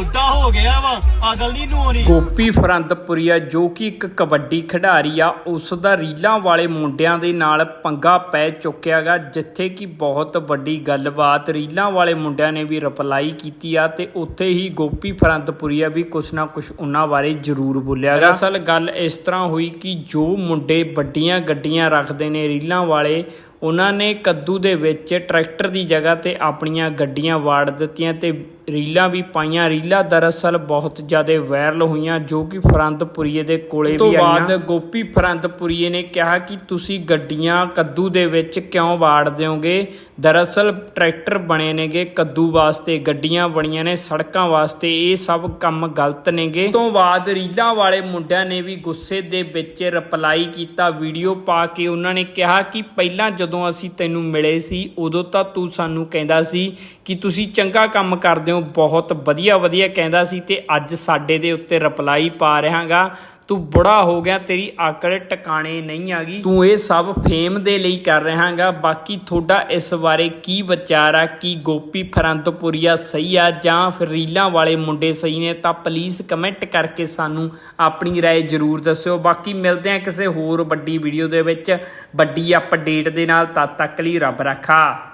ਬੁੱਢਾ ਹੋ ਗਿਆ ਵਾ ਅਗਲ ਨਹੀਂ ਨੂੰ ਆਉਣੀ ਗੋਪੀ ਫਰੰਦਪੁਰੀਆ ਜੋ ਕਿ ਇੱਕ ਕਬੱਡੀ ਖਿਡਾਰੀ ਆ ਉਸ ਦਾ ਰੀਲਾਂ ਵਾਲੇ ਮੁੰਡਿਆਂ ਦੇ ਨਾਲ ਪੰਗਾ ਪੈ ਚੁੱਕਿਆਗਾ ਜਿੱਥੇ ਕਿ ਬਹੁਤ ਵੱਡੀ ਗੱਲਬਾਤ ਰੀਲਾਂ ਵਾਲੇ ਮੁੰਡਿਆਂ ਨੇ ਵੀ ਰਿਪਲਾਈ ਕੀਤੀ ਆ ਤੇ ਉੱਥੇ ਹੀ ਗੋਪੀ ਫਰੰਦਪੁਰੀਆ ਵੀ ਕੁਛ ਨਾ ਕੁਛ ਉਹਨਾਂ ਬਾਰੇ ਜ਼ਰੂਰ ਬੋਲਿਆ ਗਾ। ਅਸਲ ਗੱਲ ਇਸ ਤਰ੍ਹਾਂ ਹੋਈ ਕਿ ਜੋ ਮੁੰਡੇ ਵੱਡੀਆਂ ਗੱਡੀਆਂ ਰੱਖਦੇ ਨੇ ਰੀਲਾਂ ਵਾਲੇ ਉਹਨਾਂ ਨੇ ਕੱਦੂ ਦੇ ਵਿੱਚ ਟਰੈਕਟਰ ਦੀ ਜਗ੍ਹਾ ਤੇ ਆਪਣੀਆਂ ਗੱਡੀਆਂ ਵਾੜ ਦਿੱਤੀਆਂ ਤੇ ਰੀਲਾਂ ਵੀ ਪਾਈਆਂ। ਰੀਲਾਂ ਦਰਅਸਲ ਬਹੁਤ ਜ਼ਿਆਦਾ ਵਾਇਰਲ ਹੋਈਆਂ ਜੋ ਕਿ ਫਰੰਦਪੁਰੀਏ ਦੇ ਕੋਲੇ ਵੀ ਆਈਆਂ ਤੋਂ ਬਾਅਦ ਗੋਪੀ ਫਰੰਦਪੁਰੀਏ ਨੇ ਕਿਹਾ ਕਿ ਤੁਸੀਂ ਗੱਡੀਆਂ ਕੱਦੂ ਦੇ ਵਿੱਚ ਕਿਉਂ ਵਾੜ ਦਿਓਗੇ? ਦਰਅਸਲ ਟਰੈਕਟਰ ਬਣੇ ਨੇਗੇ ਕੱਦੂ ਵਾਸਤੇ ਗੱਡੀਆਂ ਬਣੀਆਂ ਨੇ ਸੜਕਾਂ ਵਾਸਤੇ ਇਹ ਸਭ ਕੰਮ ਗਲਤ ਨੇਗੇ। ਤੋਂ ਬਾਅਦ ਰੀਲਾਂ ਵਾਲੇ ਮੁੰਡਿਆਂ ਨੇ ਵੀ ਗੁੱਸੇ ਦੇ ਵਿੱਚ ਰਿਪਲਾਈ ਕੀਤਾ। ਵੀਡੀਓ ਪਾ ਕੇ ਉਹਨਾਂ ਨੇ ਕਿਹਾ ਕਿ ਪਹਿਲਾਂ ਜਦੋਂ ਅਸੀਂ ਤੈਨੂੰ ਮਿਲੇ ਸੀ ਉਦੋਂ ਤਾਂ ਤੂੰ ਸਾਨੂੰ ਕਹਿੰਦਾ ਸੀ ਕਿ ਤੁਸੀਂ ਚੰਗਾ ਕੰਮ ਕਰਦੇ ਹੋ ਬਹੁਤ ਵਧੀਆ ਵਧੀਆ ਕਹਿੰਦਾ ਸੀ ਤੇ ਅੱਜ ਸਾਡੇ ਦੇ ਉੱਤੇ ਰਿਪਲਾਈ ਪਾ ਰਿਹਾਗਾ ਤੂੰ ਬੁੜਾ ਹੋ ਗਿਆ ਤੇਰੀ ਆਕੜ ਟਿਕਾਣੇ ਨਹੀਂ ਆ ਗਈ ਤੂੰ ਇਹ ਸਭ ਫੇਮ ਦੇ ਲਈ ਕਰ ਰਿਹਾਗਾ ਬਾਕੀ ਤੁਹਾਡਾ ਇਸ ਬਾਰੇ ਕੀ ਵਿਚਾਰ ਆ ਕੀ ਗੋਪੀ ਫਰੰਤਪੁਰੀਆ ਸਹੀ ਆ ਜਾਂ ਫਿਰ ਰੀਲਾਂ ਵਾਲੇ ਮੁੰਡੇ ਸਹੀ ਨੇ ਤਾਂ ਪਲੀਜ਼ ਕਮੈਂਟ ਕਰਕੇ ਸਾਨੂੰ ਆਪਣੀ رائے ਜ਼ਰੂਰ ਦੱਸਿਓ ਬਾਕੀ ਮਿਲਦੇ ਆ ਕਿਸੇ ਹੋਰ ਵੱਡੀ ਵੀਡੀਓ ਦੇ ਵਿੱਚ ਵੱਡੀ ਅਪਡੇਟ ਦੇ ਨਾਲ ਤਦ ਤੱਕ ਲਈ ਰੱਬ ਰੱਖਾ